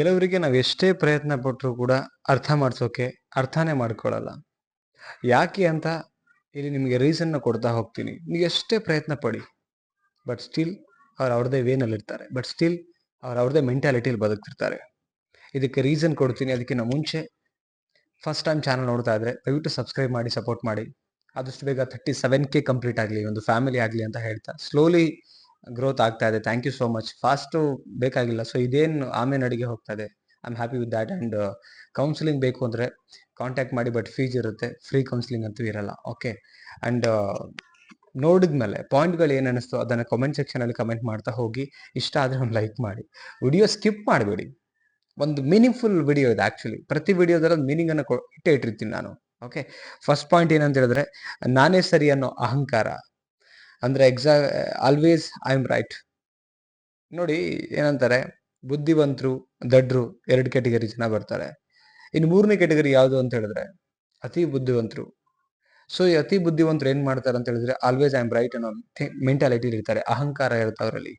ಕೆಲವರಿಗೆ ನಾವು ಎಷ್ಟೇ ಪ್ರಯತ್ನ ಪಟ್ಟರು ಕೂಡ ಅರ್ಥ ಮಾಡಿಸೋಕೆ ಅರ್ಥನೇ ಮಾಡ್ಕೊಳ್ಳಲ್ಲ ಯಾಕೆ ಅಂತ ಇಲ್ಲಿ ನಿಮಗೆ ರೀಸನ್ನ ಕೊಡ್ತಾ ಹೋಗ್ತೀನಿ. ನೀವು ಎಷ್ಟೇ ಪ್ರಯತ್ನ ಪಡಿ ಬಟ್ ಸ್ಟಿಲ್ ಅವ್ರು ಅವ್ರದ್ದೇ ವೇನಲ್ಲಿರ್ತಾರೆ ಬಟ್ ಸ್ಟಿಲ್ ಅವ್ರು ಅವ್ರದ್ದೇ ಮೆಂಟಾಲಿಟಿಯಲ್ಲಿ ಬದುಕ್ತಿರ್ತಾರೆ. ಇದಕ್ಕೆ ರೀಸನ್ ಕೊಡ್ತೀನಿ. ಅದಕ್ಕಿಂತ ಮುಂಚೆ ಫಸ್ಟ್ ಟೈಮ್ ಚಾನಲ್ ನೋಡ್ತಾ ಇದ್ರೆ ದಯವಿಟ್ಟು ಸಬ್ಸ್ಕ್ರೈಬ್ ಮಾಡಿ ಸಪೋರ್ಟ್ ಮಾಡಿ. ಆದಷ್ಟು ಬೇಗ ಥರ್ಟಿ ಸೆವೆನ್ ಕೆ ಕಂಪ್ಲೀಟ್ ಆಗಲಿ, ಒಂದು ಫ್ಯಾಮಿಲಿ ಆಗಲಿ ಅಂತ ಹೇಳ್ತಾ ಸ್ಲೋಲಿ ಗ್ರೋತ್ ಆಗ್ತಾ ಇದೆ. Thank you so much fast ಬೇಕಾಗಿಲ್ಲ. ಸೊ ಇದೇನು ಆಮೇಲೆ ಅಡಿಗೆ ಹೋಗ್ತಾ ಇದೆ I am happy with that and counselling ಬೇಕು ಅಂದರೆ ಕಾಂಟ್ಯಾಕ್ಟ್ ಮಾಡಿ ಬಟ್ ಫೀಸ್ ಇರುತ್ತೆ. ಫ್ರೀ ಕೌನ್ಸಿಲಿಂಗ್ ಅಂತೂ ಇರಲ್ಲ. ಓಕೆ ಆ್ಯಂಡ್ ನೋಡಿದ್ಮೇಲೆ ಪಾಯಿಂಟ್ಗಳು ಏನು ಅನ್ನಿಸ್ತು? ಅದನ್ನು ಕಮೆಂಟ್ ಸೆಕ್ಷನಲ್ಲಿ ಕಮೆಂಟ್ ಮಾಡ್ತಾ ಹೋಗಿ. ಇಷ್ಟ ಆದರೆ ಒಂದು ಲೈಕ್ ಮಾಡಿ. ವಿಡಿಯೋ ಸ್ಕಿಪ್ ಮಾಡಬೇಡಿ. ಒಂದು ಮೀನಿಂಗ್ಫುಲ್ ವಿಡಿಯೋ ಇದೆ ಆ್ಯಕ್ಚುಲಿ ಪ್ರತಿ ವಿಡಿಯೋದಲ್ಲಿ ಮೀನಿಂಗನ್ನು ಕೊ, ಇಟ್ಟೇ ಇಟ್ಟಿರ್ತೀನಿ ನಾನು. ಓಕೆ ಫಸ್ಟ್ ಪಾಯಿಂಟ್ ಏನಂತ ಹೇಳಿದ್ರೆ, ನಾನೇ ಸರಿ ಅನ್ನೋ ಅಹಂಕಾರ. ಅಂದರೆ ಎಕ್ಸಾ ಆಲ್ವೇಸ್ ಐ ಆಮ್ ರೈಟ್ ನೋಡಿ ಏನಂತಾರೆ, ಬುದ್ಧಿವಂತರು, ದಡ್ರು ಎರಡು ಕ್ಯಾಟಗರಿ ಜನ ಬರ್ತಾರೆ. ಇನ್ನು ಮೂರನೇ ಕ್ಯಾಟಗರಿ ಯಾವುದು ಅಂತ ಹೇಳಿದ್ರೆ, ಅತಿ ಬುದ್ಧಿವಂತರು. ಸೊ ಈ ಅತಿ ಬುದ್ಧಿವಂತರು ಏನ್ ಮಾಡ್ತಾರೆ ಅಂತ ಹೇಳಿದ್ರೆ ಆಲ್ವೇಸ್ ಐ ಆಮ್ ರೈಟ್ ಅನ್ನೋ ಮೆಂಟಾಲಿಟಿ ಇರ್ತಾರೆ, ಅಹಂಕಾರ ಇರುತ್ತೆ ಅವರಲ್ಲಿ.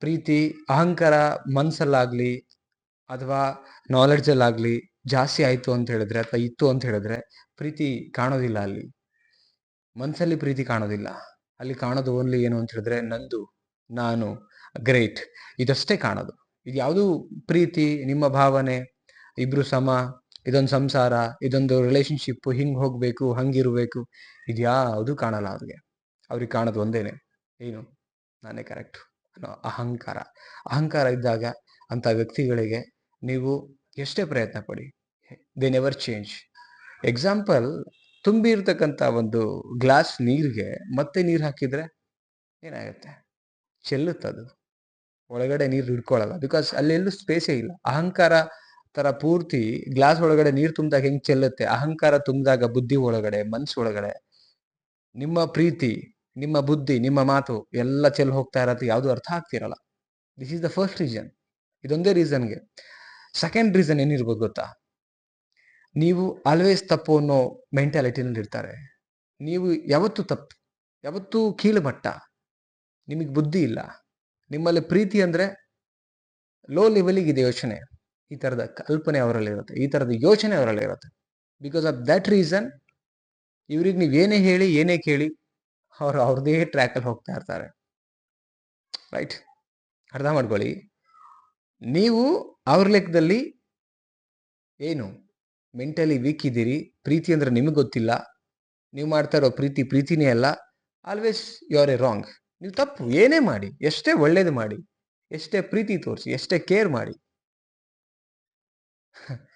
ಪ್ರೀತಿ, ಅಹಂಕಾರ ಮನ್ಸಲ್ಲಾಗ್ಲಿ ಅಥವಾ ನಾಲೆಡ್ಜಲ್ಲಾಗಲಿ ಜಾಸ್ತಿ ಆಯ್ತು ಅಂತ ಹೇಳಿದ್ರೆ ಅಥವಾ ಇತ್ತು ಅಂತ ಹೇಳಿದ್ರೆ, ಪ್ರೀತಿ ಕಾಣೋದಿಲ್ಲ ಅಲ್ಲಿ. ಮನ್ಸಲ್ಲಿ ಪ್ರೀತಿ ಕಾಣೋದಿಲ್ಲ. ಅಲ್ಲಿ ಕಾಣೋದು ಓನ್ಲಿ ಏನು ಅಂತ ಹೇಳಿದ್ರೆ, ನಂದು, ನಾನು ಗ್ರೇಟ್ ಇದಷ್ಟೇ ಕಾಣೋದು. ಇದು ಯಾವುದು ಪ್ರೀತಿ, ನಿಮ್ಮ ಭಾವನೆ, ಇಬ್ರು ಸಮ, ಇದೊಂದು ಸಂಸಾರ, ಇದೊಂದು ರಿಲೇಶನ್ಶಿಪ್ ಹಿಂಗ್ ಹೋಗ್ಬೇಕು, ಹಂಗಿರ್ಬೇಕು ಇದ್ಯಾವುದು ಕಾಣಲ್ಲ ಅವ್ರಿಗೆ. ಅವ್ರಿಗೆ ಕಾಣೋದು ಒಂದೇನೆ, ಏನು? ನಾನೇ ಕರೆಕ್ಟ್ ಅನ್ನೋ ಅಹಂಕಾರ. ಅಹಂಕಾರ ಇದ್ದಾಗ ಅಂತ ವ್ಯಕ್ತಿಗಳಿಗೆ ನೀವು ಎಷ್ಟೇ ಪ್ರಯತ್ನ ಪಡಿ ದೇ ನೆವರ್ ಚೇಂಜ್ ಎಕ್ಸಾಂಪಲ್ ತುಂಬಿರ್ತಕ್ಕಂಥ ಒಂದು ಗ್ಲಾಸ್ ನೀರಿಗೆ ಮತ್ತೆ ನೀರು ಹಾಕಿದ್ರೆ ಏನಾಗುತ್ತೆ? ಚೆಲ್ಲುತ್ತದು ಒಳಗಡೆ ನೀರು ಹಿಡ್ಕೊಳ್ಳಲ್ಲ ಬಿಕಾಸ್ ಅಲ್ಲೆಲ್ಲೂ ಸ್ಪೇಸೇ ಇಲ್ಲ. ಅಹಂಕಾರ ತರ ಪೂರ್ತಿ ಗ್ಲಾಸ್ ಒಳಗಡೆ ನೀರು ತುಂಬಿದಾಗ ಹೆಂಗ್ ಚೆಲ್ಲುತ್ತೆ? ಅಹಂಕಾರ ತುಂಬಿದಾಗ ಬುದ್ಧಿ ಒಳಗಡೆ, ಮನ್ಸು ಒಳಗಡೆ, ನಿಮ್ಮ ಪ್ರೀತಿ, ನಿಮ್ಮ ಬುದ್ಧಿ, ನಿಮ್ಮ ಮಾತು ಎಲ್ಲ ಚೆಲ್ ಹೋಗ್ತಾ ಇರತ್ತೆ. ಯಾವುದು ಅರ್ಥ ಆಗ್ತಿರಲ್ಲ. This is the first reason ಇದೊಂದೇ ರೀಸನ್ಗೆ ಸೆಕೆಂಡ್ ರೀಸನ್ ಏನಿರ್ಬೋದು ಗೊತ್ತಾ? ನೀವು ಆಲ್ವೇಸ್ ತಪ್ಪು ಅನ್ನೋ ಮೆಂಟಾಲಿಟಿನಲ್ಲಿ ಇರ್ತಾರೆ. ನೀವು ಯಾವತ್ತೂ ತಪ್ಪು ಯಾವತ್ತೂ ಕೀಳುಮಟ್ಟ, ನಿಮಗೆ ಬುದ್ಧಿ ಇಲ್ಲ. ನಿಮ್ಮಲ್ಲಿ ಪ್ರೀತಿ ಅಂದರೆ ಲೋ ಲೆವೆಲಿಗಿದೆ ಯೋಚನೆ. ಈ ಥರದ ಕಲ್ಪನೆ ಅವರಲ್ಲಿ ಇರುತ್ತೆ, ಈ ಥರದ ಯೋಚನೆ ಅವರಲ್ಲಿ ಇರುತ್ತೆ. ಬಿಕಾಸ್ ಆಫ್ ದಟ್ ರೀಸನ್ ಇವ್ರಿಗೆ ನೀವು ಏನೇ ಹೇಳಿ, ಏನೇ ಕೇಳಿ, ಅವರು ಅವ್ರದೇ ಟ್ರ್ಯಾಕಲ್ಲಿ ಹೋಗ್ತಾ ಇರ್ತಾರೆ. ರೈಟ್ ಅರ್ಥ ಮಾಡ್ಕೊಳ್ಳಿ. ನೀವು ಅವ್ರ ಲೆಕ್ಕದಲ್ಲಿ ಏನು? ಮೆಂಟಲಿ ವೀಕ್ ಇದ್ದೀರಿ. ಪ್ರೀತಿ ಅಂದರೆ ನಿಮಗೆ ಗೊತ್ತಿಲ್ಲ. ನೀವು ಮಾಡ್ತಾ ಇರೋ ಪ್ರೀತಿ ಪ್ರೀತಿನೇ ಅಲ್ಲ. Always you are a wrong ನೀವು ತಪ್ಪು. ಏನೇ ಮಾಡಿ. ಎಷ್ಟೇ ಒಳ್ಳೇದು ಮಾಡಿ. ಎಷ್ಟೇ ಪ್ರೀತಿ ತೋರಿಸಿ. ಎಷ್ಟೇ ಕೇರ್ ಮಾಡಿ.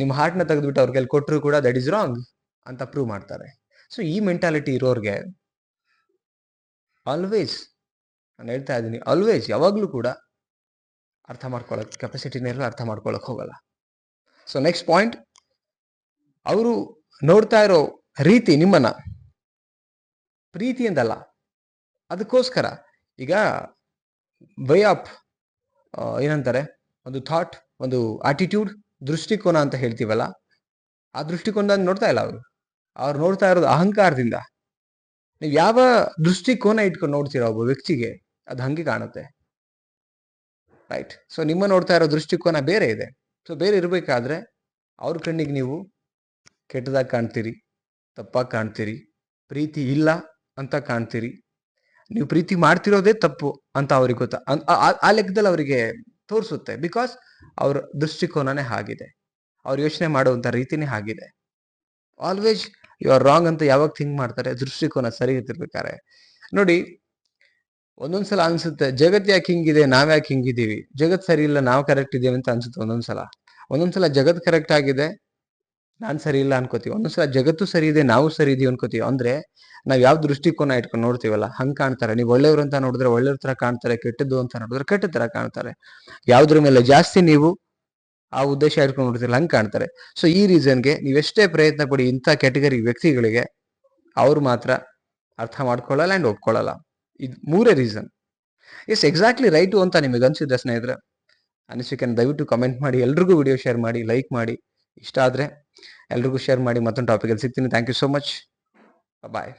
ನಿಮ್ಮ ಹಾರ್ಟ್ನ ತೆಗೆದುಬಿಟ್ಟು ಅವ್ರ ಕೈಲಿ ಕೊಟ್ಟರು ಕೂಡ ದಟ್ ಈಸ್ ರಾಂಗ್ ಅಂತ ಪ್ರೂವ್ ಮಾಡ್ತಾರೆ. ಸೊ ಈ ಮೆಂಟಾಲಿಟಿ ಇರೋರಿಗೆ ಆಲ್ವೇಸ್ ನಾನು ಹೇಳ್ತಾ ಇದ್ದೀನಿ. ಆಲ್ವೇಸ್ ಯಾವಾಗಲೂ ಕೂಡ ಅರ್ಥ ಮಾಡ್ಕೊಳ್ಳೋಕೆ ಕೆಪಾಸಿಟಿನೇ ಇರಲ್ಲ, ಅರ್ಥ ಮಾಡ್ಕೊಳ್ಳೋಕೆ ಹೋಗಲ್ಲ. ಸೊ ನೆಕ್ಸ್ಟ್ ಪಾಯಿಂಟ್ ಅವರು ನೋಡ್ತಾ ಇರೋ ರೀತಿ ನಿಮ್ಮನ್ನ ಪ್ರೀತಿ ಅಂತಲ್ಲ ಅದಕ್ಕೋಸ್ಕರ ಈಗ ವೇ ಆಫ್ ಏನಂತಾರೆ, ಒಂದು ಥಾಟ್ ಒಂದು ಆಟಿಟ್ಯೂಡ್ ದೃಷ್ಟಿಕೋನ ಅಂತ ಹೇಳ್ತೀವಲ್ಲ, ಆ ದೃಷ್ಟಿಕೋನ ನೋಡ್ತಾ ಇಲ್ಲ ಅವರು. ಅವ್ರು ನೋಡ್ತಾ ಇರೋದು ಅಹಂಕಾರದಿಂದ. ನೀವು ಯಾವ ದೃಷ್ಟಿಕೋನ ಇಟ್ಕೊಂಡು ನೋಡ್ತೀರಾ ಒಬ್ಬ ವ್ಯಕ್ತಿಗೆ ಅದು ಹಂಗೆ ಕಾಣುತ್ತೆ. ರೈಟ್ ಸೊ ನಿಮ್ಮ ನೋಡ್ತಾ ಇರೋ ದೃಷ್ಟಿಕೋನ ಬೇರೆ ಇದೆ. ಸೊ ಬೇರೆ ಇರಬೇಕಾದ್ರೆ ಅವ್ರ ಕಣ್ಣಿಗೆ ನೀವು ಕೆಟ್ಟದಾಗಿ ಕಾಣ್ತೀರಿ, ತಪ್ಪಾಗಿ ಕಾಣ್ತೀರಿ, ಪ್ರೀತಿ ಇಲ್ಲ ಅಂತ ಕಾಣ್ತೀರಿ. ನೀವು ಪ್ರೀತಿ ಮಾಡ್ತಿರೋದೇ ತಪ್ಪು ಅಂತ ಅವ್ರಿಗೆ ಗೊತ್ತಾ ಆ ಲೆಕ್ಕದಲ್ಲಿ ಅವರಿಗೆ ತೋರಿಸುತ್ತೆ. ಬಿಕಾಸ್ ಅವ್ರ ದೃಷ್ಟಿಕೋನನೇ ಆಗಿದೆ ಅವ್ರು ಯೋಚನೆ ಮಾಡುವಂಥ ರೀತಿನೇ ಆಗಿದೆ ಆಲ್ವೇಸ್ ಯು ಆರ್ ರಾಂಗ್ ಅಂತ ಯಾವಾಗ ಥಿಂಕ್ ಮಾಡ್ತಾರೆ, ದೃಷ್ಟಿಕೋನ ಸರಿ ಇರ್ತಿರ್ಬೇಕಾರೆ ನೋಡಿ, ಒಂದೊಂದ್ಸಲ ಅನ್ಸುತ್ತೆ, ಜಗತ್ ಯಾಕೆ ಹಿಂಗಿದೆ, ನಾವ್ ಯಾಕೆ ಹಿಂಗಿದ್ದೀವಿ? ಜಗತ್ ಸರಿ ಇಲ್ಲ, ನಾವು ಕರೆಕ್ಟ್ ಇದೀವಿ ಅಂತ ಅನ್ಸುತ್ತೆ ಒಂದೊಂದ್ಸಲ. ಒಂದೊಂದ್ಸಲ ಜಗತ್ ಕರೆಕ್ಟ್ ಆಗಿದೆ ನಾನ್ ಸರಿ ಇಲ್ಲ ಅನ್ಕೋತೀವಿ. ಒಂದೊಂದ್ಸಲ ಜಗತ್ತು ಸರಿ ಇದೆ, ನಾವು ಸರಿ ಇದೀವಿ ಅನ್ಕೋತೀವಿ. ಅಂದ್ರೆ ನಾವ್ ಯಾವ ದೃಷ್ಟಿಕೋನ ಇಟ್ಕೊಂಡು ನೋಡ್ತೀವಲ್ಲ, ಹಂಗ್ ಕಾಣ್ತಾರೆ. ನೀವು ಒಳ್ಳೆಯವರು ಅಂತ ನೋಡಿದ್ರೆ ಒಳ್ಳೆಯವ್ರ ತರ ಕಾಣ್ತಾರೆ, ಕೆಟ್ಟದ್ದು ಅಂತ ನೋಡಿದ್ರೆ ಕೆಟ್ಟ ತರ ಕಾಣ್ತಾರೆ. ಯಾವ್ದ್ರ ಮೇಲೆ ಜಾಸ್ತಿ ನೀವು ಆ ಉದ್ದೇಶ ಇಟ್ಕೊಂಡು ನೋಡ್ತಿಲ್ಲ ಹಂಗ್ ಕಾಣ್ತಾರೆ. ಸೊ ಈ ರೀಸನ್ಗೆ ನೀವೆಷ್ಟೇ ಪ್ರಯತ್ನ ಪಡಿ ಇಂಥ ಕ್ಯಾಟಗರಿ ವ್ಯಕ್ತಿಗಳಿಗೆ ಅವ್ರು ಮಾತ್ರ ಅರ್ಥ ಮಾಡ್ಕೊಳ್ಳಲ್ಲ ಅಂಡ್ ಒಪ್ಕೊಳ್ಳಲ್ಲ. ಇದು ಮೂರೇ ರೀಸನ್ ಎಸ್ ಎಕ್ಸಾಕ್ಟ್ಲಿ ರೈಟು ಅಂತ ನಿಮಗೆ ಅನ್ಸಿದ್ರೆ ಸ್ನೇಹಿತರೆ. ಅನಿಸಿಕೆನ ದಯವಿಟ್ಟು ಕಮೆಂಟ್ ಮಾಡಿ, ಎಲ್ರಿಗೂ ವಿಡಿಯೋ ಶೇರ್ ಮಾಡಿ ಲೈಕ್ ಮಾಡಿ. ಇಷ್ಟ ಆದರೆ ಎಲ್ರಿಗೂ ಶೇರ್ ಮಾಡಿ ಮತ್ತೊಂದು ಟಾಪಿಕಲ್ಲಿ ಸಿಗ್ತೀನಿ. Thank you so much bye